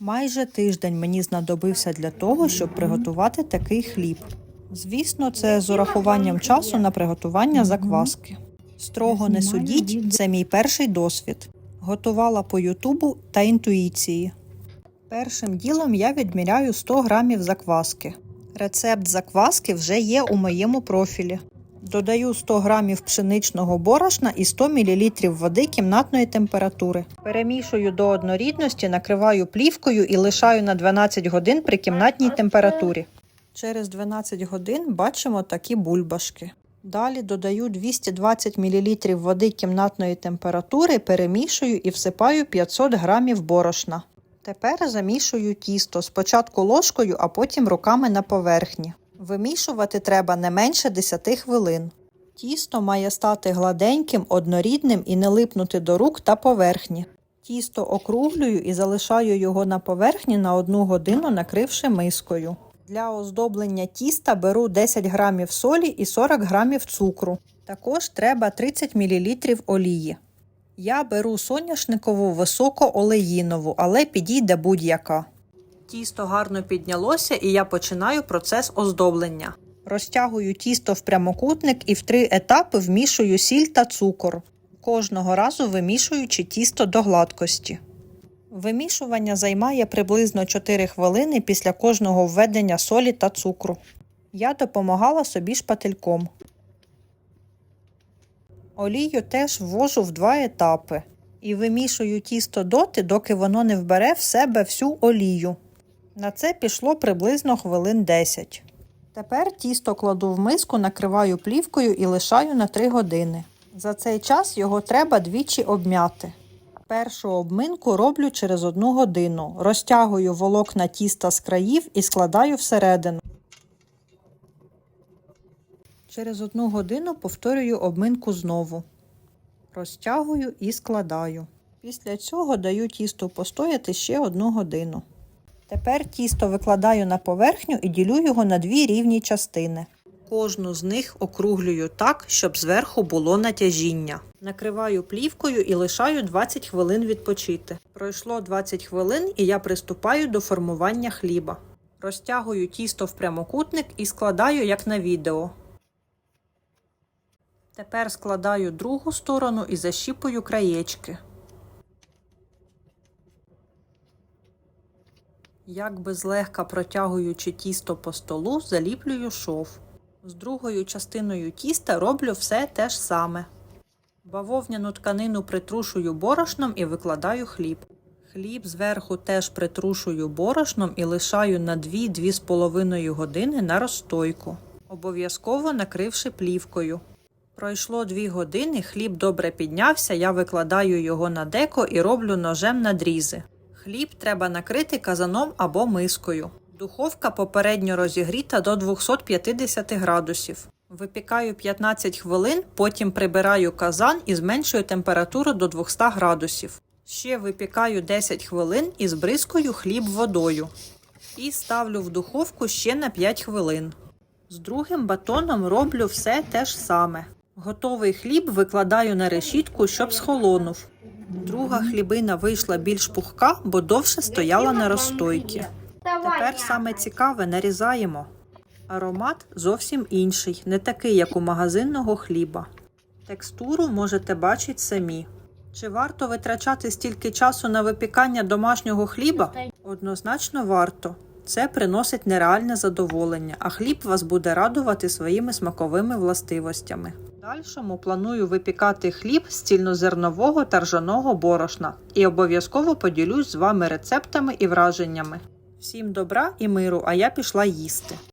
Майже тиждень мені знадобився для того, щоб приготувати такий хліб. Звісно, це з урахуванням часу на приготування закваски. Строго не судіть, це мій перший досвід. Готувала по Ютубу та інтуїції. Першим ділом я відміряю 100 грамів закваски. Рецепт закваски вже є у моєму профілі. Додаю 100 грамів пшеничного борошна і 100 мл води кімнатної температури. Перемішую до однорідності, накриваю плівкою і лишаю на 12 годин при кімнатній температурі. Через 12 годин бачимо такі бульбашки. Далі додаю 220 мл води кімнатної температури, перемішую і всипаю 500 грамів борошна. Тепер замішую тісто спочатку ложкою, а потім руками на поверхні. Вимішувати треба не менше 10 хвилин. Тісто має стати гладеньким, однорідним і не липнути до рук та поверхні. Тісто округлюю і залишаю його на поверхні на 1 годину, накривши мискою. Для оздоблення тіста беру 10 грамів солі і 40 грамів цукру. Також треба 30 мл олії. Я беру соняшникову високоолеїнову, але підійде будь-яка. Тісто гарно піднялося, і я починаю процес оздоблення. Розтягую тісто в прямокутник і в три етапи вмішую сіль та цукор, кожного разу вимішуючи тісто до гладкості. Вимішування займає приблизно 4 хвилини після кожного введення солі та цукру. Я допомагала собі шпательком. Олію теж ввожу в два етапи і вимішую тісто доти, доки воно не вбере в себе всю олію. На це пішло приблизно хвилин 10. Тепер тісто кладу в миску, накриваю плівкою і лишаю на 3 години. За цей час його треба двічі обм'яти. Першу обминку роблю через 1 годину. Розтягую волокна тіста з країв і складаю всередину. Через 1 годину повторюю обминку знову. Розтягую і складаю. Після цього даю тісту постояти ще 1 годину. Тепер тісто викладаю на поверхню і ділю його на дві рівні частини. Кожну з них округлюю так, щоб зверху було натяжіння. Накриваю плівкою і лишаю 20 хвилин відпочити. Пройшло 20 хвилин і я приступаю до формування хліба. Розтягую тісто в прямокутник і складаю як на відео. Тепер складаю другу сторону і защіпую краєчки. Якби злегка протягуючи тісто по столу, заліплюю шов. З другою частиною тіста роблю все те ж саме. Бавовняну тканину притрушую борошном і викладаю хліб. Хліб зверху теж притрушую борошном і лишаю на 2-2,5 години на розстойку, обов'язково накривши плівкою. Пройшло 2 години, хліб добре піднявся, я викладаю його на деко і роблю ножем надрізи. Хліб треба накрити казаном або мискою. Духовка попередньо розігріта до 250 градусів. Випікаю 15 хвилин, потім прибираю казан і зменшую температуру до 200 градусів. Ще випікаю 10 хвилин і збризкую хліб водою. І ставлю в духовку ще на 5 хвилин. З другим батоном роблю все те ж саме. Готовий хліб викладаю на решітку, щоб схолонув. Друга хлібина вийшла більш пухка, бо довше стояла на розстойці. Тепер саме цікаве нарізаємо. Аромат зовсім інший, не такий, як у магазинного хліба. Текстуру можете бачити самі. Чи варто витрачати стільки часу на випікання домашнього хліба? Однозначно варто. Це приносить нереальне задоволення, а хліб вас буде радувати своїми смаковими властивостями. В Дальшому планую випікати хліб з цільнозернового та ржаного борошна і обов'язково поділюсь з вами рецептами і враженнями. Всім добра і миру, а я пішла їсти.